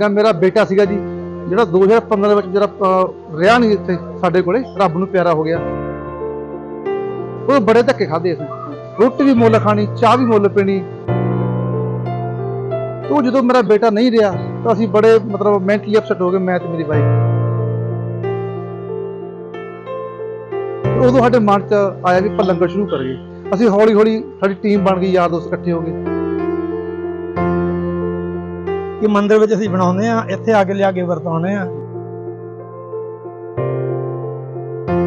ਕਿ ਮੇਰਾ ਬੇਟਾ ਸੀਗਾ ਜੀ, ਜਿਹੜਾ 2015 ਵਿੱਚ ਜਿਹੜਾ ਰਿਹਾ ਨਹੀਂ ਇੱਥੇ ਸਾਡੇ ਕੋਲੇ, ਰੱਬ ਨੂੰ ਪਿਆਰਾ ਹੋ ਗਿਆ। ਉਹ ਬੜੇ ਧੱਕੇ ਖਾਦੇ ਅਸੀਂ। ਰੋਟੀ ਵੀ ਮੁੱਲ ਖਾਣੀ, ਚਾਹ ਵੀ ਮੁੱਲ ਪੀਣੀ। ਤੋ ਜਦੋਂ ਮੇਰਾ ਬੇਟਾ ਨਹੀਂ ਰਿਹਾ, ਤਾਂ ਅਸੀਂ ਬੜੇ, ਮਤਲਬ ਮੈਂਟਲੀ ਅਪਸੈਟ ਹੋ ਗਏ, ਮੈਂ ਤੇ ਮੇਰੀ ਵਾਈਫ ਉਦੋਂ ਸਾਡੇ ਮਨ 'ਚ ਆਇਆ ਵੀ ਆਪਾਂ ਲੰਗਰ ਸ਼ੁਰੂ ਕਰੀਏ। ਅਸੀਂ ਹੌਲੀ ਹੌਲੀ ਸਾਡੀ ਟੀਮ ਬਣ ਗਈ ਯਾਰ ਦੋਸਤ ਇਕੱਠੇ ਹੋ ਗਏ। ਕਿ ਮੰਦਿਰ ਵਿੱਚ ਅਸੀਂ ਬਣਾਉਂਦੇ ਆ ਇੱਥੇ ਆ ਕੇ ਲਿਆ ਕੇ ਵਰਤਾਉਂਦੇ ਆ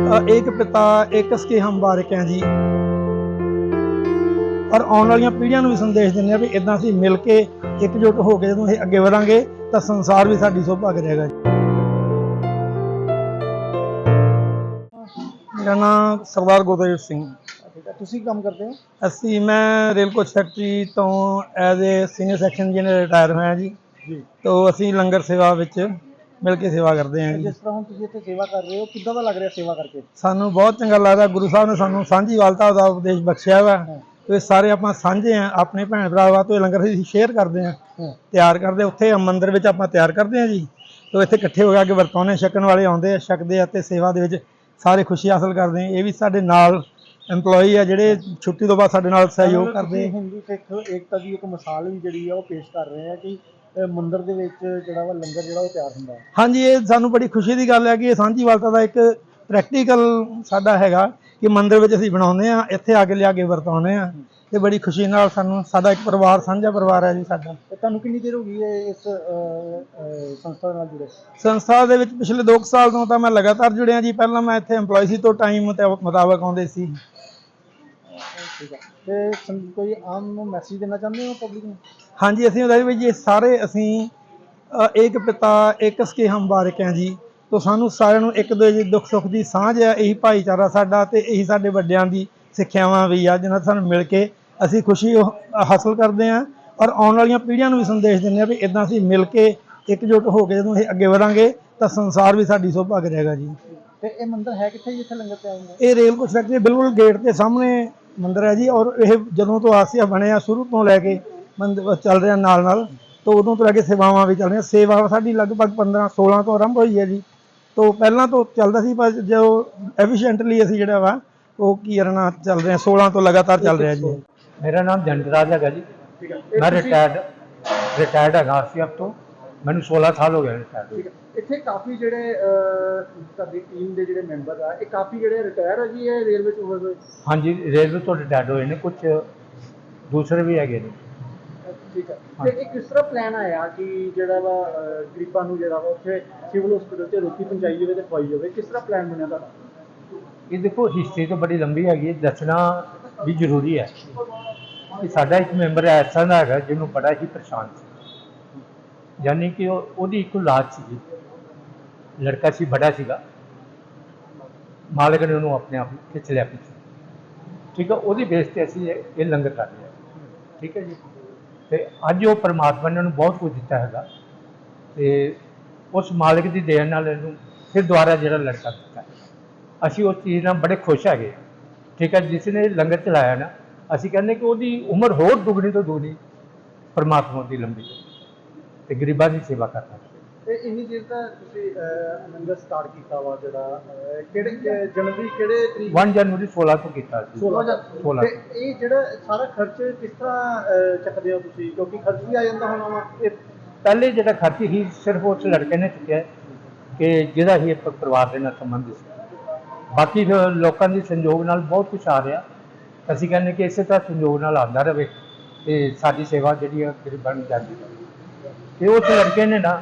ਅ, ਏਕ ਪਿਤਾ ਏਕ ਸਕੇ ਹਮ ਬਾਰਿਕ ਹੈ ਜੀ। ਔਰ ਆਉਣ ਵਾਲੀਆਂ ਪੀੜ੍ਹੀਆਂ ਨੂੰ ਵੀ ਸੰਦੇਸ਼ ਦਿੰਦੇ ਆ ਵੀ ਇਦਾਂ ਅਸੀਂ ਮਿਲ ਕੇ ਇਕਜੁੱਟ ਹੋ ਕੇ ਜਦੋਂ ਅਸੀਂ ਅੱਗੇ ਵਧਾਂਗੇ ਤਾਂ ਸੰਸਾਰ ਵੀ ਸਾਡੀ ਸੋਭਾ ਕਰੇਗਾ ਜੀ। ਮੇਰਾ ਨਾਮ ਸਰਦਾਰ ਗੋਦੇਵ ਸਿੰਘ। ਤੁਸੀਂ ਕੰਮ ਕਰਦੇ ਹੋ? ਅਸੀਂ ਮੈਂ ਰੇਲ ਕੋਚ ਫੈਕਟਰੀ ਤੋਂ as a senior section engineer retire ਹੋਇਆ ਜੀ। ਜੀ। ਤੋਂ ਅਸੀਂ ਲੰਗਰ ਸੇਵਾ ਵਿੱਚ ਮਿਲ ਕੇ ਸੇਵਾ ਕਰਦੇ ਹਾਂ ਜੀ। ਜਿਸ ਤਰ੍ਹਾਂ ਹੁਣ ਤੁਸੀਂ ਇੱਥੇ ਸੇਵਾ ਕਰ ਰਹੇ ਹੋ ਕਿੱਦਾਂ ਦਾ ਲੱਗ ਰਿਹਾ ਸੇਵਾ ਕਰਕੇ? ਸਾਨੂੰ ਬਹੁਤ ਚੰਗਾ ਲੱਗਦਾ ਗੁਰੂ ਸਾਹਿਬ ਨੇ ਸਾਨੂੰ ਸਾਂਝੀ ਵਾਲਤਾ ਦਾ ਉਪਦੇਸ਼ ਬਖਸ਼ਿਆ ਵਾ। ਤੇ ਸਾਰੇ ਆਪਾਂ ਸਾਂਝੇ ਆ ਆਪਣੇ ਭੈਣ ਭਰਾਵਾਂ ਤੋਂ ਇਹ ਲੰਗਰ ਅਸੀਂ ਸ਼ੇਅਰ ਕਰਦੇ ਆ ਤਿਆਰ ਕਰਦੇ ਉੱਥੇ ਮੰਦਿਰ ਵਿੱਚ ਆਪਾਂ ਤਿਆਰ ਕਰਦੇ ਆ ਜੀ। ਤੋਂ ਇੱਥੇ ਇਕੱਠੇ ਹੋ ਕੇ ਅੱਗੇ ਵਰਤਾਉਣੇ ਛਕਣ ਵਾਲੇ ਆਉਂਦੇ ਆ ਛਕਦੇ ਆ ਤੇ ਸੇਵਾ ਦੇ ਵਿੱਚ ਸਾਰੇ ਖੁਸ਼ੀ ਹਾਸਲ ਕਰਦੇ ਆ ਇਹ ਵੀ ਸਾਡੇ ਨਾਲ EMPLOYEE ਆ ਜਿਹੜੇ ਛੁੱਟੀ ਤੋਂ ਬਾਅਦ ਸਾਡੇ ਨਾਲ ਸਹਿਯੋਗ ਕਰਦੇ ਹਿੰਦੂ ਸਿੱਖ ਏਕਤਾ ਦੀ ਇੱਕ ਮਿਸਾਲ ਵੀ ਜਿਹੜੀ ਆ ਉਹ ਪੇਸ਼ ਕਰ ਰਹੇ ਆ ਕਿ ਮੰਦਿਰ ਦੇ ਵਿੱਚ ਜਿਹੜਾ ਵਾ ਲੰਗਰ ਜਿਹੜਾ ਉਹ ਤਿਆਰ ਹੁੰਦਾ ਹੈ। ਹਾਂਜੀ ਇਹ ਸਾਨੂੰ ਬੜੀ ਖੁਸ਼ੀ ਦੀ ਗੱਲ ਹੈ ਕਿ ਇਹ ਸਾਂਝੀ ਵਾਲਤਾ ਦਾ ਇੱਕ ਪ੍ਰੈਕਟੀਕਲ ਸਾਡਾ ਹੈਗਾ ਕਿ ਮੰਦਿਰ ਵਿੱਚ ਅਸੀਂ ਬਣਾਉਂਦੇ ਆ ਇੱਥੇ ਆ ਕੇ ਲਿਆ ਕੇ ਵਰਤਾਉਂਦੇ ਆ ਤੇ ਬੜੀ ਖੁਸ਼ੀ ਨਾਲ ਸਾਨੂੰ ਸਾਡਾ ਇੱਕ ਪਰਿਵਾਰ ਸਾਂਝਾ ਪਰਿਵਾਰ ਹੈ ਜੀ ਸਾਡਾ। ਤੇ ਤੁਹਾਨੂੰ ਕਿੰਨੀ ਦੇਰ ਹੋ ਗਈ ਹੈ ਇਸ ਸੰਸਥਾ ਨਾਲ ਜੁੜੇ? ਸੰਸਥਾ ਦੇ ਵਿੱਚ ਪਿਛਲੇ 2 ਸਾਲ ਤੋਂ ਤਾਂ ਮੈਂ ਲਗਾਤਾਰ ਜੁੜਿਆ ਜੀ ਪਹਿਲਾਂ ਮੈਂ ਇੱਥੇ EMPLOYEE ਸੀ ਤੋਂ ਟਾਈਮ ਮੁਤਾਬਕ ਆਉਂਦੇ ਸੀ। ਤੇ ਕੋਈ ਆਮ ਮੈਸੇਜ ਦੇਣਾ ਚਾਹੁੰਦੇ ਹੋ ਪਬਲਿਕ ਨੂੰ? ਹਾਂਜੀ ਅਸੀਂ ਉਹਦਾ ਵੀ ਜੀ ਸਾਰੇ ਅਸੀਂ ਏਕ ਪਿਤਾ ਏਕ ਸਕੇ ਹਮ ਬਾਰਿਕ ਹੈ ਜੀ। ਤੋਂ ਸਾਨੂੰ ਸਾਰਿਆਂ ਨੂੰ ਇੱਕ ਦੂਜੇ ਦੀ ਦੁੱਖ ਸੁੱਖ ਦੀ ਸਾਂਝ ਹੈ ਇਹੀ ਭਾਈਚਾਰਾ ਸਾਡਾ ਤੇ ਇਹੀ ਸਾਡੇ ਵੱਡਿਆਂ ਦੀ ਸਿੱਖਿਆਵਾਂ ਵੀ ਆ ਜਿਹਨਾਂ ਸਾਨੂੰ ਮਿਲ ਕੇ ਅਸੀਂ ਖੁਸ਼ੀ ਹਾਸਲ ਕਰਦੇ ਹਾਂ। ਔਰ ਆਉਣ ਵਾਲੀਆਂ ਪੀੜ੍ਹੀਆਂ ਨੂੰ ਵੀ ਸੰਦੇਸ਼ ਦਿੰਦੇ ਆ ਵੀ ਇਦਾਂ ਅਸੀਂ ਮਿਲ ਕੇ ਇਕਜੁੱਟ ਹੋ ਕੇ ਜਦੋਂ ਅਸੀਂ ਅੱਗੇ ਵਧਾਂਗੇ ਤਾਂ ਸੰਸਾਰ ਵੀ ਸਾਡੀ ਸੋਭਾ ਕਰੇਗਾ ਜੀ। ਤੇ ਇਹ ਮੰਦਿਰ ਹੈ ਕਿੱਥੇ ਜਿੱਥੇ ਲੰਗਰ ਤਿਆਰ ਹੁੰਦਾ ਇਹ ਰੇਲ ਕੋਚ ਫੈਕਟਰੀ ਬਿਲਕੁਲ ਗੇਟ ਦੇ ਸਾਹਮਣੇ ਮੰਦਿਰ ਹੈ ਜੀ। ਔਰ ਇਹ ਜਦੋਂ ਤੋਂ ਆਸਿਆ ਬਣਿਆ ਸ਼ੁਰੂ ਤੋਂ ਲੈ ਕੇ ਚੱਲ ਰਿਹਾ ਨਾਲ ਨਾਲ ਤੋਂ ਉਦੋਂ ਤੋਂ ਲੈ ਕੇ ਸੇਵਾਵਾਂ ਵੀ ਚੱਲ ਰਹੀਆਂ। ਸੇਵਾ ਸਾਡੀ ਲਗਭਗ 15 16 ਤੋਂ ਆਰੰਭ ਹੋਈ ਹੈ ਜੀ। ਤੋਂ ਪਹਿਲਾਂ ਤੋਂ ਚੱਲਦਾ ਸੀ ਪਰ ਜੋ ਐਫੀਸ਼ੀਐਂਟਲੀ ਅਸੀਂ ਜਿਹੜਾ ਵਾ ਉਹ ਕੀ ਕਰਨਾ ਚੱਲ ਰਿਹਾ 16 ਤੋਂ ਲਗਾਤਾਰ ਚੱਲ ਰਿਹਾ ਜੀ। ਮੇਰਾ ਨਾਮ ਜੰਡਰਾਜ ਹੈਗਾ ਜੀ। ਮੈਂ ਰਿਟਾਇਰਡ ਰਿਟਾਇਰਡ ਹੈਗਾ ਸੀਐਫ ਤੋਂ। ਮੈਨੂੰ 16 ਸਾਲ ਹੋ ਗਏ ਰਿਟਾਇਰਡ ਠੀਕ ਹੈ ਇੱਥੇ ਕਾਫੀ ਜਿਹੜੇ ਅਹ, ਤੁਹਾਡੀ ਟੀਮ ਦੇ ਜਿਹੜੇ ਮੈਂਬਰ ਆ ਇਹ ਕਾਫੀ ਜਿਹੜੇ ਰਿਟਾਇਰ ਆ ਜੀ ਇਹ ਰੇਲਵੇ ਚ ਹੋਏ ਹੋਏ? ਹਾਂਜੀ ਰੇਲਵੇ ਤੋਂ ਰਿਟਾਇਰਡ ਹੋਏ ਨੇ। ਕੁਝ ਦੂਸਰੇ ਵੀ ਹੈਗੇ ਨੇ। ਠੀਕ ਹੈ। ਤੇ ਇਹ ਕਿਸ ਤਰ੍ਹਾਂ ਪਲਾਨ ਆਇਆ ਕਿ ਜਿਹੜਾ ਵਾ ਗਰੀਬਾਂ ਨੂੰ ਜਿਹੜਾ ਵਾ ਉੱਥੇ ਸਿਵਲ ਹਸਪੀਟਲ 'ਚ ਰੋਟੀ ਪਹੁੰਚਾਈ ਜਾਵੇ ਤੇ ਖਵਾਈ ਜਾਵੇ। ਕਿਸ ਤਰ੍ਹਾਂ ਪਲਾਨ ਬਣਿਆ ਤੁਹਾਡਾ? ਇਹ ਦੇਖੋ ਹਿਸਟਰੀ ਤਾਂ ਬੜੀ ਲੰਬੀ ਹੈਗੀ ਹੈ। ਦੱਸਣਾ ਵੀ ਜ਼ਰੂਰੀ ਹੈ ਕਿ ਸਾਡਾ ਇੱਕ ਮੈਂਬਰ ਐਸਾ ਦਾ ਹੈਗਾ ਜਿਹਨੂੰ ਬੜਾ ਹੀ ਪਰੇਸ਼ਾਨ ਸੀ। ਯਾਨੀ ਕਿ ਉਹ ਉਹਦੀ ਇੱਕ ਔਲਾਦ ਸੀ ਲੜਕਾ ਸੀ ਬੜਾ ਸੀਗਾ। ਮਾਲਕ ਨੇ ਉਹਨੂੰ ਆਪਣੇ ਆਪ ਖਿੱਚ ਲਿਆ ਪਿੱਛੇ। ਠੀਕ ਹੈ ਉਹਦੀ ਬੇਸ ਤੇ ਅਸੀਂ ਇਹ ਇਹ ਲੰਗਰ ਕਰ ਰਹੇ ਹਾਂ। ਠੀਕ ਹੈ ਜੀ? ਤੇ ਅੱਜ ਉਹ ਪਰਮਾਤਮਾ ਨੇ ਉਹਨੂੰ ਬਹੁਤ ਕੁਝ ਦਿੱਤਾ ਹੈਗਾ। ਤੇ ਉਸ ਮਾਲਕ ਦੀ ਦੇਣ ਨਾਲ ਇਹਨੂੰ ਫਿਰ ਦੁਬਾਰਾ ਜਿਹੜਾ ਲੜਕਾ ਦਿੱਤਾ। ਅਸੀਂ ਉਸ ਚੀਜ਼ ਨਾਲ ਬੜੇ ਖੁਸ਼ ਹੈਗੇ ਠੀਕ ਹੈ, ਜਿਸ ਨੇ ਲੰਗਰ ਚਲਾਇਆ ਨਾ, ਅਸੀਂ ਕਹਿੰਦੇ ਕਿ ਉਹਦੀ ਉਮਰ ਹੋਰ ਦੁੱਗਣੀ ਤੋਂ ਦੁੱਗਣੀ ਪਰਮਾਤਮਾ ਦੀ ਲੰਬੀ। ਤੇ ਗਰੀਬਾਂ ਦੀ ਸੇਵਾ ਕਰਨਾ ਤੇ ਇੰਨੀ ਦੇਰ ਤਾਂ ਤੁਸੀਂ ਲੰਗਰ ਸਟਾਰਟ ਕੀਤਾ ਵਾ ਜਿਹੜਾ ਕਿਹੜੇ ਜਨਵਰੀ ਕਿਹੜੇ ਤਰੀਕ? 1 ਜਨਵਰੀ 16 ਤੋਂ ਕੀਤਾ ਸੀ। 16 ਦਾ 16 ਤੇ ਇਹ ਜਿਹੜਾ ਸਾਰਾ ਖਰਚ ਕਿਸ ਤਰ੍ਹਾਂ ਅਹ, ਚੱਕਦੇ ਹੋ ਤੁਸੀਂ? ਕਿਉਂਕਿ ਖਰਚ ਵੀ ਆ ਜਾਂਦਾ ਹੋਣਾ ਵਾ। ਇਹ ਪਹਿਲੇ ਜਿਹੜਾ ਖਰਚ ਹੀ ਸਿਰਫ ਉਸ ਲੜਕੇ ਨੇ ਚੁੱਕਿਆ ਕਿ ਜਿਹਦਾ ਹੀ ਪਰਿਵਾਰ ਦੇ ਨਾਲ ਸੰਬੰਧ ਸੀ। ਬਾਕੀ ਲੋਕਾਂ ਦੀ ਸੰਯੋਗ ਨਾਲ ਬਹੁਤ ਕੁਝ ਆ ਰਿਹਾ। ਅਸੀਂ ਕਹਿੰਦੇ ਕਿ ਇਸੇ ਤਰ੍ਹਾਂ ਸੰਯੋਗ ਨਾਲ ਆਉਂਦਾ ਰਹੇ ਤੇ ਸਾਡੀ ਸੇਵਾ ਜਿਹੜੀ ਹੈ ਗਰੀਬਾਂ ਨੂੰ ਜਾਂਦੀ ਤੇ ਉਸ ਲੜਕੇ ਨੇ ਨਾ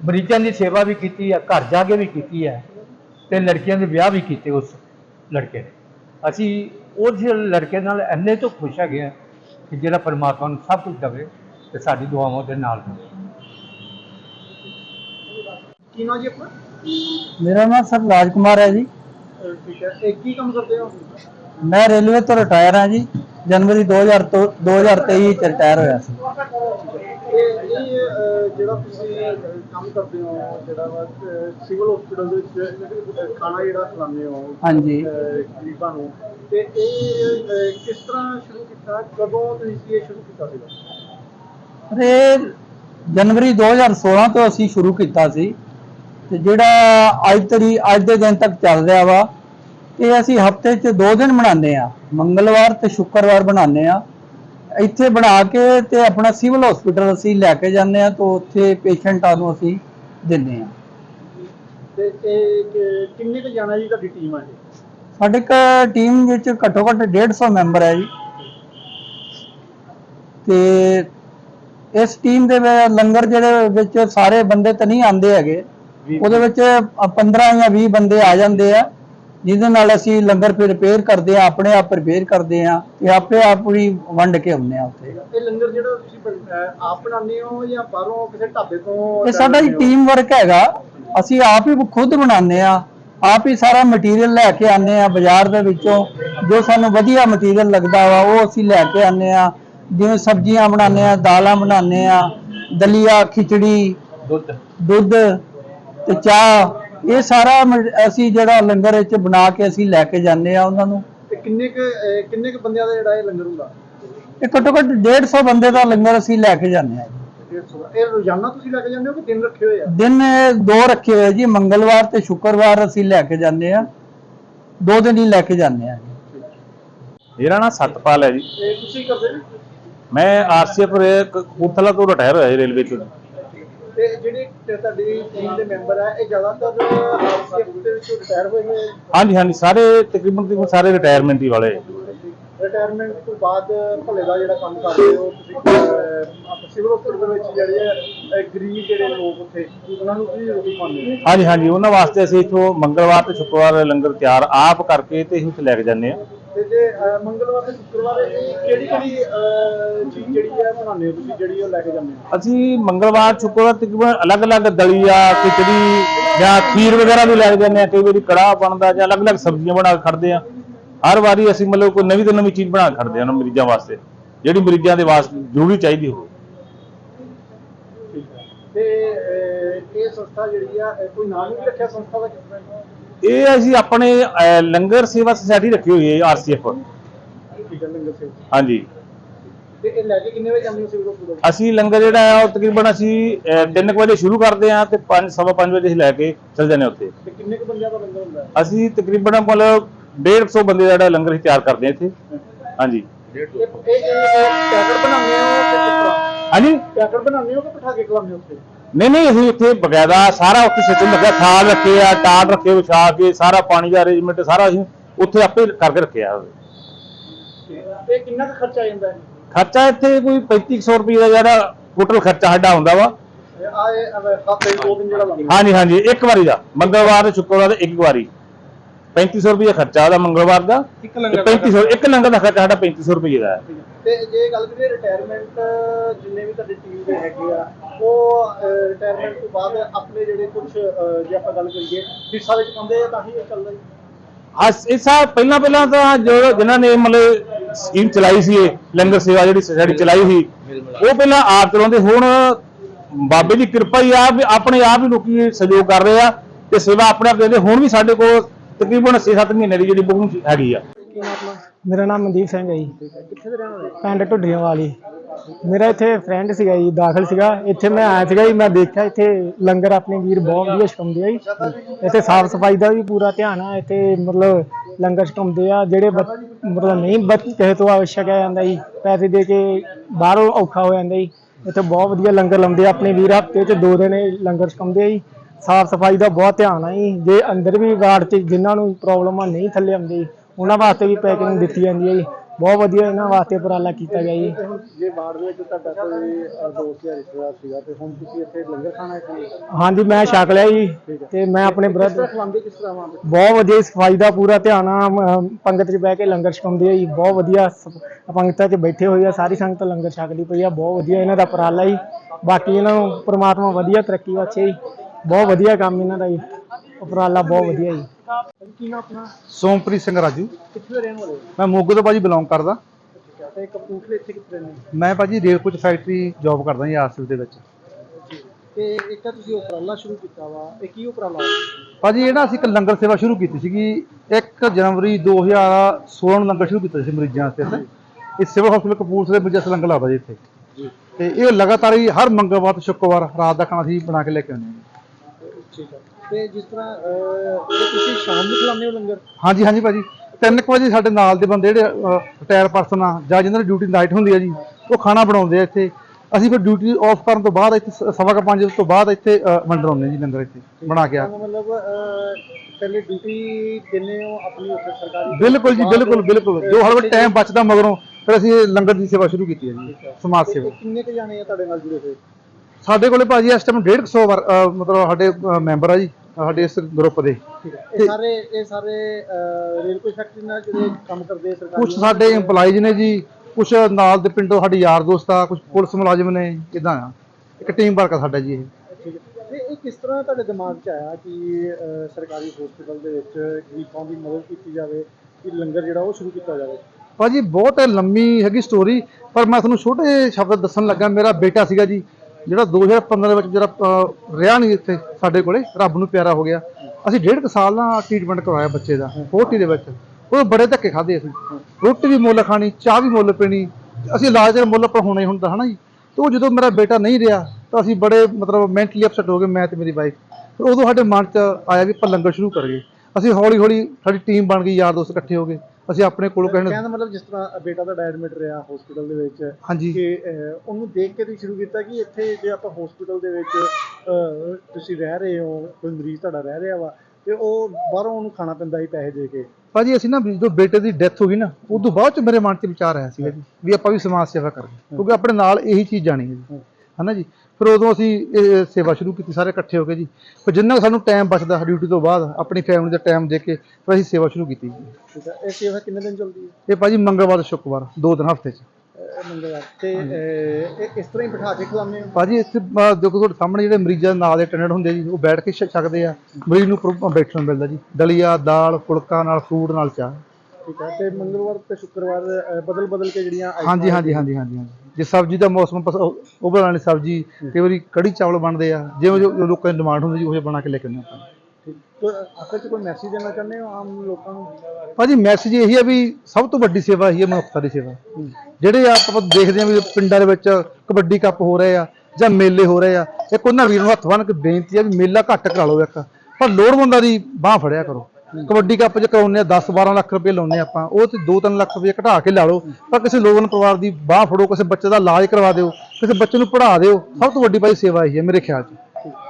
ਮਰੀਜ਼ਾਂ ਦੀ ਸੇਵਾ ਵੀ ਕੀਤੀ ਹੈ ਘਰ ਜਾ ਕੇ ਵੀ ਕੀਤੀ ਹੈ ਤੇ ਲੜਕੀਆਂ ਦੇ ਵਿਆਹ ਵੀ ਕੀਤੇ ਉਸ ਲੜਕੇ ਨੇ। ਅਸੀਂ ਉਸ ਲੜਕੇ ਨਾਲ ਇੰਨੇ ਤੋਂ ਖੁਸ਼ ਹੈਗੇ ਹਾਂ ਕਿ ਜਿਹੜਾ ਪਰਮਾਤਮਾ ਨੂੰ ਸਭ ਕੁਝ ਦੇਵੇ ਤੇ ਸਾਡੀ ਦੁਆਵਾਂ ਉਹਦੇ ਨਾਲ ਹੋਣ ਕੀ ਨਾਮ ਜੀ ਆਪਣਾ? ਮੇਰਾ ਨਾਮ ਸਰ ਰਾਜਕੁਮਾਰ ਹੈ ਜੀ। ਠੀਕ ਹੈ ਇਹ ਕੀ ਕੰਮ ਕਰਦੇ ਹੋ? ਮੈਂ ਰੇਲਵੇ ਤੋਂ ਰਿਟਾਇਰ ਹਾਂ ਜੀ। ਜਨਵਰੀ 2000 ਤੋਂ 2023 ਚ ਰਿਟਾਇਰ ਹੋਇਆ ਸੀ। ਜਿਹੜਾ ਤੁਸੀਂ ਕੰਮ ਕਰਦੇ ਹੋ ਜਿਹੜਾ ਵਾ ਸਿਵਲ ਹਸਪੀਟਲ ਦੇ ਵਿੱਚ ਅਹ, ਖਾਣਾ ਜਿਹੜਾ ਖਿਲਾਉਂਦੇ ਹੋ ਹਾਂਜੀ। ਅਹ, ਗਰੀਬਾਂ ਨੂੰ ਤੇ ਇਹ ਅਹ, ਕਿਸ ਤਰ੍ਹਾਂ ਸ਼ੁਰੂ ਕੀਤਾ ਕਦੋਂ ਤੁਸੀਂ ਇਹ ਸ਼ੁਰੂ ਕੀਤਾ ਸੀਗਾ? ਇਹ ਜਨਵਰੀ 2016 ਤੋਂ ਅਸੀਂ ਸ਼ੁਰੂ ਕੀਤਾ ਸੀ ਤੇ ਜਿਹੜਾ ਅੱਜ ਤਰੀ ਅੱਜ ਦੇ ਦਿਨ ਤੱਕ ਚੱਲ ਰਿਹਾ ਵਾ ਇਹ ਅਸੀਂ ਹਫ਼ਤੇ 'ਚ ਦੋ ਦਿਨ ਬਣਾਉਂਦੇ ਆ ਮੰਗਲਵਾਰ ਤੇ ਸ਼ੁੱਕਰਵਾਰ ਬਣਾਉਂਦੇ ਆ ਇੱਥੇ ਬਣਾ ਕੇ ਤੇ ਆਪਣਾ ਸਿਵਲ ਹਸਪੀਟਲ ਅਸੀਂ ਲੈ ਕੇ ਜਾਂਦੇ ਆ ਤੋਂ ਉੱਥੇ ਪੇਸ਼ੈਂਟਾਂ ਨੂੰ ਅਸੀਂ ਦਿੰਦੇ ਆ ਤੇ ਇਹ ਕਿ- ਕਿੰਨੇ ਕੁ ਜਾਣਾ ਜੀ ਤੁਹਾਡੀ ਟੀਮ ਆ ਇਹ? ਸਾਡੇ ਕ ਟੀਮ ਵਿੱਚ ਘੱਟੋ ਘੱਟ 150 ਮੈਂਬਰ ਹੈ ਜੀ। ਤੇ ਇਸ ਟੀਮ ਦੇ ਵਿੱਚ ਲੰਗਰ ਜਿਹੜੇ ਵਿੱਚ ਸਾਰੇ ਬੰਦੇ ਤਾਂ ਨਹੀਂ ਆਉਂਦੇ ਹੈਗੇ। ਉਹਦੇ ਵਿੱਚ 15 ਜਾਂ 20 ਬੰਦੇ ਆ ਜਾਂਦੇ ਆ। ਜਿਹਦੇ ਨਾਲ ਅਸੀਂ ਲੰਗਰ ਪ੍ਰਪੇਅਰ ਕਰਦੇ ਆ ਆਪਣੇ ਆਪ ਪ੍ਰਪੇਅਰ ਕਰਦੇ ਆ ਤੇ ਆਪੇ ਆਪ ਹੀ ਵੰਡ ਕੇ ਆਉਂਦੇ ਆ ਉੱਥੇ। ਇਹ ਲੰਗਰ ਜਿਹੜਾ ਤੁਸੀਂ ਬਣ- ਅਹ ਆਪ ਬਣਾਉਂਦੇ ਹੋ ਜਾਂ ਬਾਹਰੋਂ ਕਿਸੇ ਢਾਬੇ ਤੋਂ ਇਹ ਸਾਡਾ ਹੀ ਟੀਮ ਵਰਕ ਹੈਗਾ। ਅਸੀਂ ਆਪ ਹੀ ਖੁਦ ਬਣਾਉਂਦੇ ਆ ਆਪ ਹੀ ਸਾਰਾ ਮਟੀਰੀਅਲ ਲੈ ਕੇ ਆਉਂਦੇ ਆ ਬਾਜ਼ਾਰ ਦੇ ਵਿੱਚੋਂ। ਜੋ ਸਾਨੂੰ ਵਧੀਆ ਮਟੀਰੀਅਲ ਲੱਗਦਾ ਵਾ ਉਹ ਅਸੀਂ ਲੈ ਕੇ ਆਉਂਦੇ ਆ ਜਿਵੇਂ ਸਬਜ਼ੀਆਂ ਬਣਾਉਂਦੇ ਆ ਦਾਲਾਂ ਬਣਾਉਂਦੇ ਆ ਦਲੀਆ ਖਿਚੜੀ ਦੁੱਧ। ਦੁੱਧ ਤੇ ਚਾਹ। ਇਹ ਸਾਰਾ ਮ- ਅਸੀਂ ਜਿਹੜਾ ਲੰਗਰ ਵਿੱਚ ਬਣਾ ਕੇ ਅਸੀਂ ਲੈ ਕੇ ਜਾਂਦੇ ਆ ਉਹਨਾਂ ਨੂੰ। ਤੇ ਕਿੰਨੇ ਕੁ ਕਿੰਨੇ ਕੁ ਬੰਦਿਆਂ ਦਾ ਜਿਹੜਾ ਇਹ ਲੰਗਰ ਹੁੰਦਾ? ਇਹ ਘੱਟੋ ਘੱਟ 150 ਬੰਦੇ ਦਾ ਲੰਗਰ ਅਸੀਂ ਲੈ ਕੇ ਜਾਂਦੇ ਆ 150 ਇਹ ਰੋਜ਼ਾਨਾ ਤੁਸੀਂ ਲੈ ਕੇ ਜਾਂਦੇ ਹੋ ਕਿ ਦਿਨ ਰੱਖੇ ਹੋਏ ਆ? ਦਿਨ ਦੋ ਰੱਖੇ ਹੋਏ ਜੀ ਮੰਗਲਵਾਰ ਤੇ ਸ਼ੁੱਕਰਵਾਰ ਅਸੀਂ ਲੈ ਕੇ ਜਾਂਦੇ ਆ। ਦੋ ਦਿਨ ਹੀ ਲੈ ਕੇ ਜਾਂਦੇ ਆ ਮੇਰਾ ਨਾਮ ਸਤਪਾਲ ਹੈ ਜੀ। ਤੇ ਤੁਸੀਂ ਕਰਦੇ ਨੇ ਮੈਂ ਆਰਸੀਐਫ ਕਪੂਰਥਲਾ ਤੋਂ ਰਿਟਾਇਰ ਹੋਇਆ ਜੀ ਰੇਲਵੇ ਤੋਂ ਤੇ ਜਿਹੜੇ ਤੇ ਤੁਹਾਡੀ ਟੀਮ ਦੇ ਮੈਂਬਰ ਆ ਇਹ ਜ਼ਿਆਦਾਤਰ ਆਰਸੀਐਫ ਦੇ ਵਿੱਚੋਂ ਰਿਟਾਇਰ ਹੋਏ ਹੋਏ ਹਾਂਜੀ ਹਾਂਜੀ ਸਾਰੇ ਤਕਰੀਬਨ ਤਕਰੀਬਨ ਸਾਰੇ ਰਿਟਾਇਰਮੈਂਟ ਹੀ ਵਾਲੇ। ਰਿਟਾਇਰਮੈਂਟ ਤੋਂ ਬਾਅਦ ਭਲੇ ਦਾ ਜਿਹੜਾ ਕੰਮ ਕਰਦੇ ਹੋ ਤੁਸੀਂ ਸਿਵਲ ਹਸਪਤਾਲ ਦੇ ਵਿੱਚ ਜਿਹੜੇ ਗਰੀਬ ਜਿਹੜੇ ਲੋਕ ਉੱਥੇ ਉਹਨਾਂ ਨੂੰ ਕੀ ਰੋਟੀ ਪਾਉਂਦੇ ਹਾਂਜੀ ਹਾਂਜੀ ਉਹਨਾਂ ਵਾਸਤੇ ਅਸੀਂ ਇੱਥੋਂ ਮੰਗਲਵਾਰ ਤੇ ਸ਼ੁੱਕਰਵਾਰ ਲੰਗਰ ਤਿਆਰ ਆਪ ਕਰਕੇ ਤੇ ਅਸੀਂ ਲੈ ਕੇ ਜਾਂਦੇ ਆ ਤੇ ਜੇ ਅਹ, ਮੰਗਲਵਾਰ ਤੇ ਸ਼ੁੱਕਰਵਾਰ ਇਹ ਕਿਹੜੀ ਕਿਹੜੀ ਅਹ, ਚੀਜ਼ ਜਿਹੜੀ ਹੈ ਬਣਾਉਂਦੇ ਹੋ ਤੁਸੀਂ ਜਿਹੜੀ ਉਹ ਲੈ ਕੇ ਜਾਂਦੇ ਹੋ? ਅਸੀਂ ਮੰਗਲਵਾਰ ਸ਼ੁੱਕਰਵਾਰ ਤਕਰੀਬਨ ਅਲੱਗ-ਅਲੱਗ ਦਲੀਆ ਖਿਚੜੀ ਜਾਂ ਖੀਰ ਵਗੈਰਾ ਵੀ ਲੈ ਕੇ ਜਾਂਦੇ ਆ ਕਈ ਵਾਰੀ ਕੜਾਹ ਬਣਦਾ ਜਾਂ ਅਲੱਗ-ਅਲੱਗ ਸਬਜ਼ੀਆਂ ਬਣਾ ਕੇ ਖੜਦੇ ਆ ਹਰ ਵਾਰੀ ਅਸੀਂ ਮਤਲਬ ਕੋਈ ਨਵੀਂ ਤੋਂ ਨਵੀਂ ਚੀਜ਼ ਬਣਾ ਕੇ ਖੜਦੇ ਆ ਉਹਨਾਂ ਮਰੀਜ਼ਾਂ ਵਾਸਤੇ। ਜਿਹੜੀ ਮਰੀਜ਼ਾਂ ਦੇ ਵਾਸਤੇ ਜ਼ਰੂਰੀ ਚਾਹੀਦੀ ਹੋਵੇ। ਤੇ ਅਹ, ਇਹ ਸੰਸਥਾ ਜਿਹੜੀ ਆ ਇਹ ਕੋਈ ਨਾਮ ਨਹੀਂ ਰੱਖਿਆ ਸੰਸਥਾ ਦਾ? ਕਿਸ ਤਰ੍ਹਾਂ ਇਹ ਅਸੀਂ ਆਪਣੇ ਅਹ, ਲੰਗਰ ਸੇਵਾ ਸੁਸਾਇਟੀ ਰੱਖੀ ਹੋਈ ਹੈ ਆਰਸੀਐਫ ਠੀਕ ਹੈ ਲੰਗਰ ਸੇਵਾ। ਹਾਂਜੀ। ਤੇ ਇਹ ਲੈ ਕੇ ਕਿੰਨੇ ਵਜੇ ਜਾਂਦੇ ਹੋ ਅਸੀਂ ਲੰਗਰ ਜਿਹੜਾ ਹੈ ਉਹ ਤਕਰੀਬਨ ਅਸੀਂ 3 ਵਜੇ ਸ਼ੁਰੂ ਕਰਦੇ ਹਾਂ ਤੇ 5 ਸਵਾ ਪੰਜ ਵਜੇ ਅਸੀਂ ਲੈ ਕੇ ਚੱਲ ਜਾਂਦੇ ਹਾਂ ਉੱਥੇ। ਤੇ ਕਿੰਨੇ ਕੁ ਬੰਦਿਆਂ ਦਾ ਲੰਗਰ ਹੁੰਦਾ ਹੈ? ਅਸੀਂ ਤਕਰੀਬਨ ਮਤਲਬ 150 ਬੰਦੇ ਦਾ ਜਿਹੜਾ ਲੰਗਰ ਅਸੀਂ ਤਿਆਰ ਕਰਦੇ ਹਾਂ ਇੱਥੇ। ਹਾਂਜੀ। ਇਹ ਇਹ ਇਹ ਪੈਕਟ ਬਣਾਉਂਦੇ ਹੋ ਕਿ ਕਿਸ ਤਰ੍ਹਾਂ? ਹਾਂਜੀ? ਪੈਕਟ ਬਣਾਉਂਦੇ ਹੋ ਕਿ ਬਿਠਾ ਕੇ ਖਵਾਉਂਦੇ ਹੋ ਉੱਥੇ? ਨਹੀਂ ਨਹੀਂ ਅਸੀਂ ਉੱਥੇ ਬਕਾਇਦਾ ਸਾਰਾ ਉੱਥੇ ਸਿਸਟਮ ਰੱਖਿਆ ਥਾਲ ਰੱਖੇ ਆ ਟਾਟ ਰੱਖੇ ਵਿਛਾ ਕੇ ਸਾਰਾ ਪਾਣੀ ਦਾ ਅਰੇਂਜਮੈਂਟ ਸਾਰਾ ਅਸੀਂ ਉੱਥੇ ਆਪੇ ਕਰਕੇ ਰੱਖਿਆ ਤੇ ਕਿੰਨਾ ਕੁ ਖਰਚਾ ਆ ਜਾਂਦਾ ਹੈ? ਖਰਚਾ ਇੱਥੇ ਕੋਈ 3500 ਰੁਪਏ ਦਾ ਜਿਹੜਾ ਟੋਟਲ ਖਰਚਾ ਸਾਡਾ ਹੁੰਦਾ ਵਾ। ਆ ਇਹ ਹਫ਼ਤੇ ਦੋ ਦਿਨ ਜਿਹੜਾ ਹਾਂਜੀ ਹਾਂਜੀ ਇੱਕ ਵਾਰੀ ਦਾ ਮੰਗਲਵਾਰ ਤੇ ਸ਼ੁੱਕਰਵਾਰ ਦਾ ਇੱਕ ਵਾਰੀ। 3500 ਰੁਪਏ ਖਰਚਾ ਉਹਦਾ ਮੰਗਲਵਾਰ ਦਾ ਇੱਕ ਤੇ 3500 ਇੱਕ ਲੰਗਰ ਦਾ ਖਰਚਾ ਸਾਡਾ 3500 ਰੁਪਏ ਦਾ ਹੈ। ਤੇ ਜੇ ਗੱਲ ਕਰੀਏ ਰਿਟਾਇਰਮੈਂਟ ਜਿੰਨੇ ਵੀ ਤੁਹਾਡੀ ਟੀਮ ਦੇ ਹੈਗੇ ਆ ਉਹ ਰਿਟਾਇਰਮੈਂਟ ਤੋਂ ਬਾਅਦ ਆਪਣੇ ਜਿਹੜੇ ਕੁਝ ਜੇ ਆਪਾਂ ਗੱਲ ਕਰੀਏ ਹਿੱਸਾ ਵਿੱਚ ਪਾਉਂਦੇ ਆ ਤਾਂ ਹੀ ਇਹ ਚੱਲਦਾ ਜੀ? ਅਸ ਇਹ ਸਾ ਪਹਿਲਾਂ ਪਹਿਲਾਂ ਤਾਂ ਜੋ ਜਿਨ੍ਹਾਂ ਨੇ ਮਤਲਬ ਸਕੀਮ ਚਲਾਈ ਸੀ ਇਹ ਲੰਗਰ ਸੇਵਾ ਜਿਹੜੀ ਸੋਸਾਇਟੀ ਚਲਾਈ ਸੀ ਉਹ ਪਹਿਲਾਂ ਆਪ ਚਲਾਉਂਦੇ ਹੁਣ ਬਾਬੇ ਦੀ ਕਿਰਪਾ ਹੀ ਆ ਵੀ ਆਪਣੇ ਆਪ ਹੀ ਲੋਕੀ ਸਹਿਯੋਗ ਕਰ ਰਹੇ ਆ ਤੇ ਸੇਵਾ ਆਪਣੇ ਆਪ ਦਿੰਦੇ ਹੁਣ ਵੀ ਸਾਡੇ ਕੋਲ ਤਕਰੀਬਨ 6-7 ਮਹੀਨੇ ਦੀ ਜਿਹੜੀ ਬੁਕਿੰਗ ਹੈਗੀ ਆ। ਮੇਰਾ ਨਾਮ ਮਨਦੀਪ ਸਿੰਘ ਹੈ ਜੀ। ਕਿੱਥੇ ਦੇ ਰਹਿਣ ਵਾਲੇ? ਪਿੰਡ ਢੁੱਡੀਆਂ ਵਾਲੀ। ਮੇਰਾ ਇੱਥੇ ਫਰੈਂਡ ਸੀਗਾ ਜੀ ਦਾਖਲ ਸੀਗਾ। ਇੱਥੇ ਮੈਂ ਆਇਆ ਸੀਗਾ ਜੀ ਮੈਂ ਦੇਖਿਆ ਇੱਥੇ ਲੰਗਰ ਆਪਣੇ ਵੀਰ ਬਹੁਤ ਵਧੀਆ ਛਕਾਉਂਦੇ ਆ ਜੀ। ਇੱਥੇ ਸਾਫ਼ ਸਫ਼ਾਈ ਦਾ ਵੀ ਪੂਰਾ ਧਿਆਨ ਆ ਇੱਥੇ ਮਤਲਬ ਲੰਗਰ ਛਕਾਉਂਦੇ ਆ ਜਿਹੜੇ ਮਤਲਬ ਨਹੀਂ ਬੱਚ ਕਿਸੇ ਤੋਂ ਆਵਸ਼ਕ ਆ ਜਾਂਦਾ ਜੀ ਪੈਸੇ ਦੇ ਕੇ ਬਾਹਰੋਂ ਔਖਾ ਹੋ ਜਾਂਦਾ ਜੀ। ਇੱਥੇ ਬਹੁਤ ਵਧੀਆ ਲੰਗਰ ਲਾਉਂਦੇ ਆ ਆਪਣੇ ਵੀਰ ਹਫ਼ਤੇ 'ਚ ਦੋ ਦਿਨ ਲੰਗਰ ਛਕਾਉਂਦੇ ਆ ਜੀ। ਸਾਫ਼ ਸਫ਼ਾਈ ਦਾ ਬਹੁਤ ਧਿਆਨ ਆ ਜੀ। ਜੇ ਅੰਦਰ ਵੀ ਵਾਰਡ 'ਚ ਜਿਨ੍ਹਾਂ ਨੂੰ ਪ੍ਰੋਬਲਮ ਆ ਨਹੀਂ ਥੱਲੇ ਆਉਂਦੇ ਉਹਨਾਂ ਵਾਸਤੇ ਵੀ ਪੈਕਿੰਗ ਦਿੱਤੀ ਜਾਂਦੀ ਹੈ ਜੀ। ਬਹੁਤ ਵਧੀਆ ਇਹਨਾਂ ਵਾਸਤੇ ਉਪਰਾਲਾ ਕੀਤਾ ਗਿਆ ਜੀ। ਜੇ ਵਾਰਡ ਦੇ ਵਿੱਚ ਤੁਹਾਡਾ ਕੋਈ ਦੋਸਤ ਜਾਂ ਰਿਸ਼ਤੇਦਾਰ ਸੀਗਾ ਤੇ ਹੁਣ ਤੁਸੀਂ ਇੱਥੇ ਲੰਗਰ ਖਾਣਾ ਹੈ ਕਿ ਹਾਂਜੀ ਮੈਂ ਛਕ ਲਿਆ ਜੀ ਤੇ ਮੈਂ ਆਪਣੇ ਬ੍ਰਦਰ ਖਵਾਉਂਦੇ ਕਿਸ ਤਰ੍ਹਾਂ ਬਹੁਤ ਵਧੀਆ ਸਫ਼ਾਈ ਦਾ ਪੂਰਾ ਧਿਆਨ ਆ ਪੰਗਤ 'ਚ ਬਹਿ ਕੇ ਲੰਗਰ ਛਕਾਉਂਦੇ ਆ ਜੀ। ਬਹੁਤ ਵਧੀਆ ਸ- ਪੰਗਤਾਂ 'ਚ ਬੈਠੇ ਹੋਏ ਆ ਸਾਰੀ ਸੰਗਤ ਲੰਗਰ ਛਕਦੀ ਪਈ ਆ। ਬਹੁਤ ਵਧੀਆ ਇਹਨਾਂ ਦਾ ਉਪਰਾਲਾ ਜੀ। ਬਾਕੀ ਇਹਨਾਂ ਨੂੰ ਪ੍ਰਮਾਤਮਾ ਵਧੀਆ ਤਰੱਕੀ ਬਖਸ਼ੇ ਜੀ। ਬਹੁਤ ਵਧੀਆ ਕੰਮ ਇਹਨਾਂ ਦਾ ਜੀ। ਉਪਰਾਲਾ ਬਹੁਤ ਵਧੀਆ ਜੀ। ਕੀ ਨਾਮ ਆਪਣਾ ਸੋਮਪ੍ਰੀਤ ਸਿੰਘ ਰਾਜੂ। ਕਿੱਥੇ ਦੇ ਰਹਿਣ ਵਾਲੇ ਹੋ? ਮੈਂ ਮੋਗੇ ਤੋਂ ਭਾਜੀ ਬਿਲੋਂਗ ਕਰਦਾ। ਠੀਕ ਹੈ ਤੇ ਕਪੂਰਥਲੇ ਇੱਥੇ ਕਿੱਥੇ ਰਹਿੰਦੇ ਹੋ? ਮੈਂ ਭਾਜੀ ਰੇਲ ਕੋਚ ਫੈਕਟਰੀ ਜੌਬ ਕਰਦਾ ਜੀ ਆਰਸਲ ਦੇ ਵਿੱਚ। ਤੇ ਇੱਕ ਤਾਂ ਤੁਸੀਂ ਉਪਰਾਲਾ ਸ਼ੁਰੂ ਕੀਤਾ ਵਾ ਇਹ ਕੀ ਉਪਰਾਲਾ ਭਾਜੀ ਇਹ ਨਾ ਅਸੀਂ ਇੱਕ ਲੰਗਰ ਸੇਵਾ ਸ਼ੁਰੂ ਕੀਤੀ ਸੀਗੀ। 1 ਜਨਵਰੀ 2016 ਨੂੰ ਲੰਗਰ ਸ਼ੁਰੂ ਕੀਤਾ ਸੀ ਮਰੀਜ਼ਾਂ ਵਾਸਤੇ ਇੱਥੇ। ਇਹ ਸਿਵਲ ਹਸਪੀਟਲ ਕਪੂਰਥਲੇ ਵਿੱਚ ਅਸੀਂ ਲੰਗਰ ਲਾਦਾ ਜੀ ਇੱਥੇ। ਤੇ ਇਹ ਲਗਾਤਾਰ ਹੀ ਹਰ ਮੰਗਲਵਾਰ ਤੇ ਸ਼ੁੱਕਰਵਾਰ ਰਾਤ ਦਾ ਖਾਣਾ ਅਸੀਂ ਬਣਾ ਕੇ ਲੈ ਕੇ ਆਉਂਦੇ ਹਾਂ ਠੀਕ ਹੈ ਤੇ ਜਿਸ ਤਰ੍ਹਾਂ ਅਹ, ਇਹ ਤੁਸੀਂ ਸ਼ਾਮ ਨੂੰ ਖਿਲਾਉਂਦੇ ਹੋ ਲੰਗਰ? ਹਾਂਜੀ ਹਾਂਜੀ ਭਾਜੀ। 3 ਵਜੇ ਸਾਡੇ ਨਾਲ ਦੇ ਬੰਦੇ ਜਿਹੜੇ ਰਿਟਾਇਰ ਪਰਸਨ ਆ ਜਾਂ ਜਿਨ੍ਹਾਂ ਦੀ ਡਿਊਟੀ ਨਾਈਟ ਹੁੰਦੀ ਆ ਜੀ ਉਹ ਖਾਣਾ ਬਣਾਉਂਦੇ ਆ ਇੱਥੇ। ਅਸੀਂ ਫਿਰ ਡਿਊਟੀ ਆਫ ਕਰਨ ਤੋਂ ਬਾਅਦ ਇੱਥੇ ਸ- ਸਵਾ ਕੁ ਪੰਜ ਵਜੇ ਤੋਂ ਬਾਅਦ ਇੱਥੇ ਅ, ਵੰਡਾਉਂਦੇ ਜੀ ਲੰਗਰ ਇੱਥੇ ਬਣਾ ਕੇ ਆ ਤੁਹਾਨੂੰ ਮਤਲਬ ਅਹ, ਪਹਿਲੇ ਡਿਊਟੀ ਦਿੰਦੇ ਹੋ ਆਪਣੀ ਉੱਥੇ ਸਰਕਾਰੀ? ਬਿਲਕੁਲ ਜੀ ਬਿਲਕੁਲ ਬਿਲਕੁਲ। ਜੋ ਹਰ ਵੇਲੇ ਟਾਈਮ ਬਚਦਾ ਮਗਰੋਂ ਫਿਰ ਅਸੀਂ ਇਹ ਲੰਗਰ ਦੀ ਸੇਵਾ ਸ਼ੁਰੂ ਕੀਤੀ ਹੈ ਜੀ ਸਮਾਜ ਤੇ ਸੇਵਾ ਕਿੰਨੇ ਕੁ ਜਾਣੇ ਆ ਤੁਹਾਡੇ ਨਾਲ ਜੁੜੇ ਹੋਏ? ਸਾਡੇ ਕੋਲੇ ਭਾਜੀ ਇਸ ਟਾਈਮ 150 ਵਰ- ਅ, ਮਤਲਬ ਸਾਡੇ ਮੈਂਬਰ ਆ ਜੀ। ਸਾਡੇ ਇਸ ਗਰੁੱਪ ਦੇ। ਠੀਕ ਹੈ। ਇਹ ਸਾਰੇ ਇਹ ਸਾਰੇ ਅਹ, ਰੇਲ ਕੋਈ ਫੈਕਟਰੀ ਨਾਲ ਜਿਹੜੇ ਕੰਮ ਕਰਦੇ ਸਰਕਾਰੀ ਕੁਝ ਸਾਡੇ EMPLOYEES ਨੇ ਜੀ ਕੁਝ ਨਾਲ ਦੇ ਪਿੰਡੋਂ ਸਾਡੇ ਯਾਰ ਦੋਸਤ ਆ ਕੁਝ ਪੁਲਿਸ ਮੁਲਾਜ਼ਮ ਨੇ ਇਦਾਂ ਆ। ਇੱਕ ਟੀਮ ਵਰਕ ਆ ਸਾਡਾ ਜੀ ਇਹ। ਠੀਕ ਹੈ। ਤੇ ਇਹ ਕਿਸ ਤਰ੍ਹਾਂ ਤੁਹਾਡੇ ਦਿਮਾਗ 'ਚ ਆਇਆ ਕਿ ਸਰਕਾਰੀ ਹਸਪੀਟਲ ਦੇ ਵਿੱਚ ਗਰੀਬਾਂ ਦੀ ਮਦਦ ਕੀਤੀ ਜਾਵੇ ਕਿ ਲੰਗਰ ਜਿਹੜਾ ਉਹ ਸ਼ੁਰੂ ਕੀਤਾ ਜਾਵੇ? ਭਾਜੀ ਬਹੁਤ ਲੰਮੀ ਹੈਗੀ ਸਟੋਰੀ ਪਰ ਮੈਂ ਤੁਹਾਨੂੰ ਛੋਟੇ ਸ਼ਬਦ ਦੱਸਣ ਲੱਗਾ ਮੇਰਾ ਬੇਟਾ ਸੀਗਾ ਜੀ। ਜਿਹੜਾ 2015 ਵਿੱਚ ਜਿਹੜਾ ਰਿਹਾ ਨਹੀਂ ਇੱਥੇ ਸਾਡੇ ਕੋਲੇ, ਰੱਬ ਨੂੰ ਪਿਆਰਾ ਹੋ ਗਿਆ। ਅਸੀਂ ਡੇਢ ਕੁ ਸਾਲ ਨਾਲ ਟ੍ਰੀਟਮੈਂਟ ਕਰਵਾਇਆ ਬੱਚੇ ਦਾ ਫੋਰਟੀ ਦੇ ਵਿੱਚ। ਉਹ ਬੜੇ ਧੱਕੇ ਖਾਦੇ ਅਸੀਂ। ਰੋਟੀ ਵੀ ਮੁੱਲ ਖਾਣੀ, ਚਾਹ ਵੀ ਮੁੱਲ ਪੀਣੀ। ਅਸੀਂ ਇਲਾਜ ਦੇ ਮੁੱਲ ਪਰ ਹੋਣਾ ਹੀ ਹੁੰਦਾ, ਹਨਾ ਜੀ? ਤੇ ਉਹ ਜਦੋਂ ਮੇਰਾ ਬੇਟਾ ਨਹੀਂ ਰਿਹਾ, ਤਾਂ ਅਸੀਂ ਬੜੇ ਮਤਲਬ ਮੈਂਟਲੀ ਅਪਸੈਟ ਹੋ ਗਏ, ਮੈਂ ਤੇ ਮੇਰੀ ਵਾਈਫ ਫਿਰ ਉਦੋਂ ਸਾਡੇ ਮਨ 'ਚ ਆਇਆ ਵੀ ਆਪਾਂ ਲੰਗਰ ਸ਼ੁਰੂ ਕਰੀਏ। ਅਸੀਂ ਹੌਲੀ ਹੌਲੀ ਸਾਡੀ ਟੀਮ ਬਣ ਗਈ, ਯਾਰ ਦੋਸਤ ਇਕੱਠੇ ਹੋ ਗਏ। ਅਸੀਂ ਆਪਣੇ ਕੋਲੋਂ ਕਹਿਣ ਕਹਿਣ ਦਾ ਮਤਲਬ ਜਿਸ ਤਰ੍ਹਾਂ ਬੇਟਾ ਤੁਹਾਡਾ ਐਡਮਿਟ ਰਿਹਾ ਹਸਪੀਟਲ ਦੇ ਵਿੱਚ ਹਾਂਜੀ। ਕਿ ਉਹਨੂੰ ਦੇਖ ਕੇ ਤੁਸੀਂ ਸ਼ੁਰੂ ਕੀਤਾ ਕਿ ਇੱਥੇ ਜੇ ਆਪਾਂ ਹਸਪੀਟਲ ਦੇ ਵਿੱਚ ਤੁਸੀਂ ਰਹਿ ਰਹੇ ਹੋ ਕੋਈ ਮਰੀਜ਼ ਤੁਹਾਡਾ ਰਹਿ ਰਿਹਾ ਵਾ ਤੇ ਉਹ ਬਾਹਰੋਂ ਉਹਨੂੰ ਖਾਣਾ ਪੈਂਦਾ ਸੀ ਪੈਸੇ ਦੇ ਕੇ। ਭਾਜੀ ਅਸੀਂ ਨਾ ਜਦੋਂ ਬੇਟੇ ਦੀ ਡੈਥ ਹੋ ਗਈ ਨਾ ਉਦੋਂ ਬਾਅਦ ਚ ਮੇਰੇ ਮਨ 'ਚ ਵਿਚਾਰ ਆਇਆ ਸੀਗਾ ਜੀ ਵੀ ਆਪਾਂ ਵੀ ਸਮਾਜ ਸੇਵਾ ਕਰੀਏ ਕਿਉਂਕਿ ਆਪਣੇ ਨਾਲ ਇਹੀ ਚੀਜ਼ ਜਾਣੀ ਹੈ ਜੀ। ਹਨਾ ਜੀ? ਫਿਰ ਉਦੋਂ ਅਸੀਂ ਇਹ ਸੇਵਾ ਸ਼ੁਰੂ ਕੀਤੀ ਸਾਰੇ ਇਕੱਠੇ ਹੋ ਕੇ ਜੀ। ਫਿਰ ਜਿੰਨਾ ਕੁ ਸਾਨੂੰ ਟਾਈਮ ਬਚਦਾ ਡਿਊਟੀ ਤੋਂ ਬਾਅਦ ਆਪਣੀ ਫੈਮਿਲੀ ਦਾ ਟਾਈਮ ਦੇ ਕੇ ਫਿਰ ਅਸੀਂ ਸੇਵਾ ਸ਼ੁਰੂ ਕੀਤੀ ਜੀ। ਠੀਕ ਹੈ ਇਹ ਸੇਵਾ ਕਿੰਨੇ ਦਿਨ ਚੱਲਦੀ ਹੈ? ਇਹ ਭਾਜੀ ਮੰਗਲਵਾਰ ਤੇ ਸ਼ੁੱਕਰਵਾਰ ਦੋ ਦਿਨ ਹਫ਼ਤੇ 'ਚ। ਅਹ, ਮੰਗਲਵਾਰ। ਤੇ ਅਹ, ਇਹ ਇਸ ਤਰ੍ਹਾਂ ਹੀ ਬਿਠਾ ਕੇ ਖਿਲਾਉਂਦੇ ਹੋ? ਭਾਜੀ ਇੱਥੇ ਅਹ, ਦੇਖੋ ਤੁਹਾਡੇ ਸਾਹਮਣੇ ਜਿਹੜੇ ਮਰੀਜ਼ਾਂ ਦੇ ਨਾਲ ਦੇ ਅਟੈਂਡੈਂਟ ਹੁੰਦੇ ਜੀ ਉਹ ਬੈਠ ਕੇ ਛ- ਛਕਦੇ ਆ। ਮਰੀਜ਼ ਨੂੰ ਪ੍ਰੋ- ਬੈਠਣ ਨੂੰ ਮਿਲਦਾ ਜੀ। ਦਲੀਆ ਦਾਲ ਫੁਲਕਾ ਨਾਲ ਫਰੂਟ ਨਾਲ ਚਾਹ। ਠੀਕ ਹੈ ਤੇ ਮੰਗਲਵਾਰ ਤੇ ਸ਼ੁੱਕਰਵਾਰ ਬਦਲ ਬਦਲ ਕੇ ਜਿਹੜੀਆਂ ਹਾਂਜੀ ਹਾਂਜੀ ਹਾਂਜੀ ਹਾਂਜੀ ਹਾਂਜੀ। ਜੇ ਸਬਜ਼ੀ ਦਾ ਮੌਸਮ ਪਸ- ਉਹ ਉਹ ਬਣਾਉਣੀ ਸਬਜ਼ੀ ਕਈ ਵਾਰੀ ਕੜੀ ਚਾਵਲ ਬਣਦੇ ਆ ਜਿਵੇਂ ਜੋ ਜੋ ਲੋਕਾਂ ਦੀ ਡਿਮਾਂਡ ਹੁੰਦੀ ਜੀ ਉਹ ਬਣਾ ਕੇ ਲੈ ਕੇ ਆਉਂਦੇ ਆਪਾਂ। ਠੀਕ। ਕੋਈ ਆਖਰ ਚ ਕੋਈ ਮੈਸੇਜ ਦੇਣਾ ਚਾਹੁੰਦੇ ਹੋ ਆਮ ਲੋਕਾਂ ਨੂੰ? ਭਾਜੀ ਮੈਸੇਜ ਇਹੀ ਆ ਵੀ ਸਭ ਤੋਂ ਵੱਡੀ ਸੇਵਾ ਇਹੀ ਹੈ ਮਨੁੱਖਤਾ ਦੀ ਸੇਵਾ। ਜਿਹੜੇ ਆਪਾਂ ਦੇਖਦੇ ਆ ਵੀ ਪਿੰਡਾਂ ਦੇ ਵਿੱਚ ਕਬੱਡੀ ਕੱਪ ਹੋ ਰਹੇ ਆ ਜਾਂ ਮੇਲੇ ਹੋ ਰਹੇ ਆ ਇੱਕ ਉਹਨਾਂ ਵੀਰ ਨੂੰ ਹੱਥ ਬੰਨ੍ਹ ਕੇ ਬੇਨਤੀ ਆ ਵੀ ਮੇਲਾ ਘੱਟ ਕਰਾ ਲਓ ਇੱਕ। ਪਰ ਲੋੜਵੰਦਾਂ ਦੀ ਬਾਹ ਫੜਿਆ ਕਰੋ। ਕਬੱਡੀ ਕੱਪ ਜੇ ਕਰਾਉਂਦੇ ਆ 10 12 ਲੱਖ ਰੁਪਏ ਲਾਉਂਦੇ ਆ ਆਪਾਂ ਉਹ ਤੇ 2-3 ਲੱਖ ਰੁਪਏ ਘਟਾ ਕੇ ਲਾ ਲਓ। ਪਰ ਕਿਸੇ ਲੋੜਵੰਦ ਪਰਿਵਾਰ ਦੀ ਬਾਹ ਫੜੋ ਕਿਸੇ ਬੱਚੇ ਦਾ ਇਲਾਜ ਕਰਵਾ ਦਿਓ ਕਿਸੇ ਬੱਚੇ ਨੂੰ ਪੜ੍ਹਾ ਦਿਓ ਸਭ ਤੋਂ ਵੱਡੀ ਭਾਈ ਸੇਵਾ ਇਹੀ ਹੈ ਮੇਰੇ ਖਿਆਲ 'ਚ।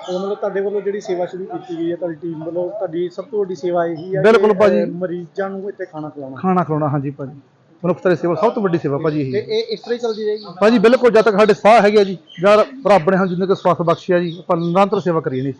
ਉਹ ਮਤਲਬ ਤੁਹਾਡੇ ਵੱਲੋਂ ਜਿਹੜੀ ਸੇਵਾ ਸ਼ੁਰੂ ਕੀਤੀ ਗਈ ਹੈ ਤੁਹਾਡੀ ਟੀਮ ਵੱਲੋਂ ਤੁਹਾਡੀ ਸਭ ਤੋਂ ਵੱਡੀ ਸੇਵਾ ਇਹੀ ਹੈ ਬਿਲਕੁਲ ਭਾਜੀ। ਮਰੀਜ਼ਾਂ ਨੂੰ ਇੱਥੇ ਖਾਣਾ ਖਿਲਾਉਣਾ। ਖਾਣਾ ਖਿਲਾਉਣਾ ਹਾਂਜੀ ਭਾਜੀ। ਮਨੁੱਖਤਾ ਸੇਵਾ ਸਭ ਤੋਂ ਵੱਡੀ ਸੇਵਾ ਭਾਜੀ ਇਹੀ ਤੇ ਇਹ ਇਸ ਤਰ੍ਹਾਂ ਹੀ ਚੱਲਦੀ ਰਹੇਗੀ? ਭਾਜੀ ਬਿਲਕੁਲ ਜਦ ਤੱਕ ਸਾਡੇ ਸਾਹ ਹੈਗੇ ਆ ਜੀ ਜਾਂ ਰੱਬ ਨੇ ਸਾਨੂੰ ਜਿੰਨੇ ਕੋ ਸਵਾਸ ਬਖਸ਼ਿਆ ਜੀ ਆਪਾਂ ਨਿਰੰਤਰ ਸੇਵਾ ਕਰੀਏ ਨਹੀਂ